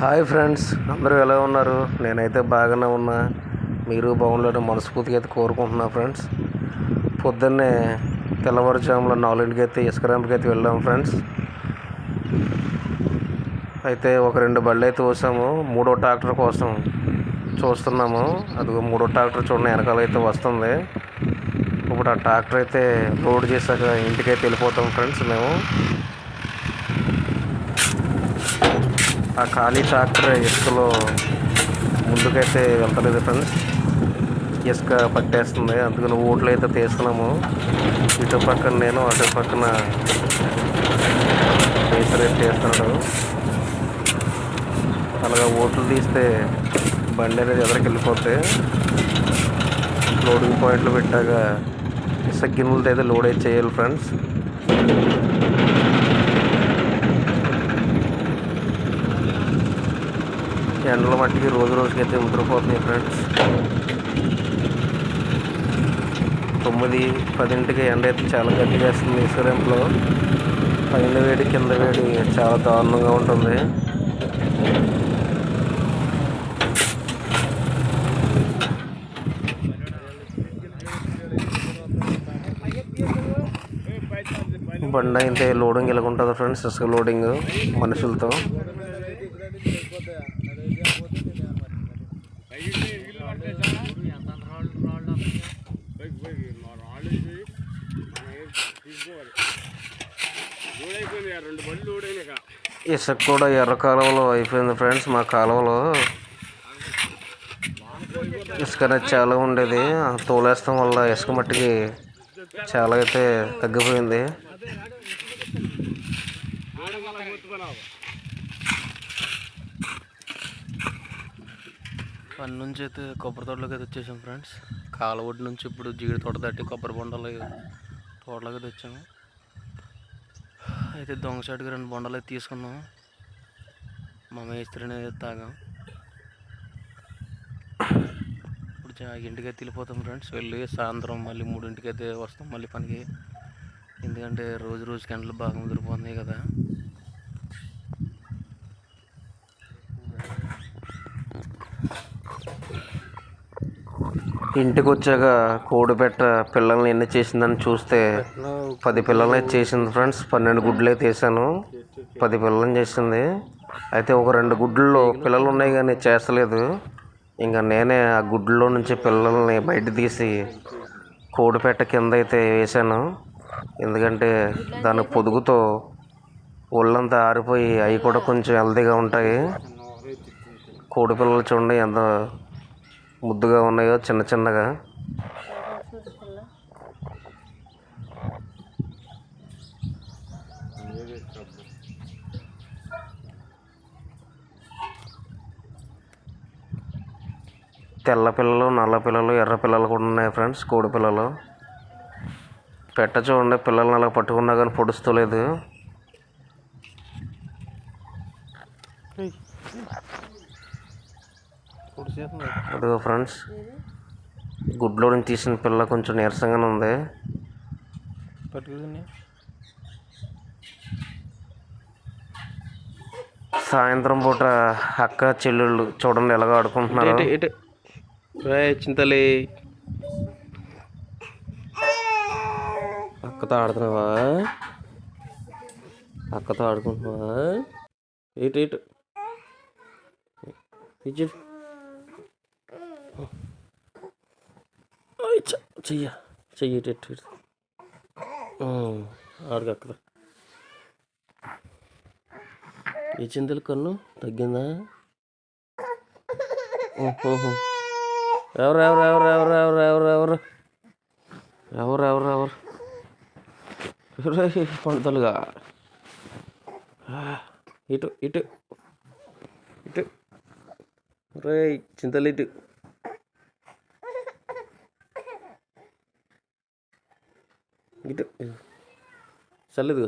Hi friends అందరూ ఎలా ఉన్నారు? నేనైతే బాగానే ఉన్నా. మీరు బాగుండాలని మనస్ఫూర్తిగా అయితే కోరుకుంటున్నా ఫ్రెండ్స్. పొద్దున్నే తెల్లవారుజాములో నాలుగింటికి అయితే ఇసుక అయితే వెళ్ళాం ఫ్రెండ్స్. అయితే ఒక రెండు బళ్ళు అయితే పోసాము మూడో ట్రాక్టర్ కోసం చూస్తున్నాము. అది మూడో ట్రాక్టర్ చూడండి వెనకాల అయితే వస్తుంది. ఇప్పుడు ఆ ట్రాక్టర్ అయితే లోడ్ చేశాక ఇంటికైతే వెళ్ళిపోతాం ఫ్రెండ్స్ మేము. ఆ ఖాళీ ట్రాక్టర్ ఇసుకలో ముందుకైతే వెళ్తలేదు ఫ్రెండ్స్ ఇసుక పట్టేస్తుంది. అందుకని ఓట్లు అయితే తీస్తున్నాము. ఇటు పక్కన నేను అటు పక్కన రేసర్ అయితే తీస్తున్నాడు అలాగా ఓట్లు తీస్తే బండి అనేది ఎదరికి వెళ్ళిపోతే లోడింగ్ పాయింట్లు పెట్టాక ఇసుక గిన్నెలతో అయితే లోడ్ అయితే చేయాలి ఫ్రెండ్స్ ఎండల మట్టికి రోజు రోజుకి అయితే ముద్రపోతున్నాయి ఫ్రెండ్స్ తొమ్మిది పదింటికి ఎండ అయితే చాలా గట్టిగా వేస్తుంది ఇసురెంపులో పైన వేడి కింద వేడి చాలా దారుణంగా ఉంటుంది. బండి అయితే లోడింగ్ ఇలా ఉంటుంది ఫ్రెండ్స్ ఇసుక లోడింగ్ మనుషులతో. ఇసుక కూడా ఎర్ర కాలువలో అయిపోయింది ఫ్రెండ్స్ మా కాలువలో. ఇసుక అనేది చాలా ఉండేది. తోలేస్తాం వల్ల ఇసుక మట్టికి చాలా అయితే తగ్గిపోయింది. పని నుంచి అయితే కొబ్బరి తోటలోకి అయితే వచ్చేసాం ఫ్రెండ్స్. కాలవొడ్డు నుంచి ఇప్పుడు జీడి తోట దాటి కొబ్బరి బొండలు తోటలోకి అయితే వచ్చాము. అయితే దొంగ షాట్కి రెండు బొండలు అయితే తీసుకున్నాం. మా మేస్త్రిని అయితే తాగాం. ఇప్పుడు చా- ఇంటికి అయితే వెళ్ళిపోతాం ఫ్రెండ్స్. వెళ్ళి సాయంత్రం మళ్ళీ మూడింటికి అయితే వస్తాం మళ్ళీ పనికి. ఎందుకంటే రోజు రోజు కెండలు బాగా ముదిరిపోతున్నాయి కదా. ఇంటికి వచ్చాక కోడి పెట్ట పిల్లల్ని ఎన్ని చేసిందని చూస్తే పది పిల్లల్ని చేసింది ఫ్రెండ్స్. పన్నెండు గుడ్లు అయితే వేసాను పది పిల్లల్ని చేసింది. అయితే ఒక రెండు గుడ్లలో పిల్లలు ఉన్నాయి కానీ చేస్తలేదు. ఇంకా నేనే ఆ గుడ్లో నుంచి పిల్లల్ని బయట తీసి కోడిపెట్ట కింద అయితే వేసాను. ఎందుకంటే దాని పొదుగుతో ఒళ్ళంతా ఆరిపోయి అవి కూడా కొంచెం హెల్తీగా ఉంటాయి. కోడి పిల్లలు చూడండి ఎంత ముద్దుగా ఉన్నాయో చిన్న చిన్నగా. తెల్ల పిల్లలు నల్ల పిల్లలు ఎర్ర పిల్లలు కూడా ఉన్నాయి ఫ్రెండ్స్ కోడి పిల్లలు. పెట్ట చూడండి పిల్లల్ని అలా పట్టుకున్నా కానీ పొడుస్తలేదు అదిగో ఫ్రెండ్స్ గుడ్లో నుంచి తీసిన పిల్ల కొంచెం నీరసంగానే ఉంది. సాయంత్రం పూట అక్క చెల్లెళ్ళు చూడండి ఎలాగ ఆడుకుంటున్నారు. చింతలి. అక్కతో ఆడుతున్నావా? అక్కతో ఆడుకుంటున్నావా? ఇటు ఇటు. చెయ్య చెయ్యి ఇటు ఏ ఇటు. ఈ కన్ను తగ్గిందా? ఎవరు ఎవరు ఎవరు ఎవరు ఎవరు? ఎవరు ఎవరు? ఎవరు ఎవరు? ఎవరు పండుతలుగా ఇటు ఇటు. ఇటు రే చింతలు ఇటు. இது சல்லுது.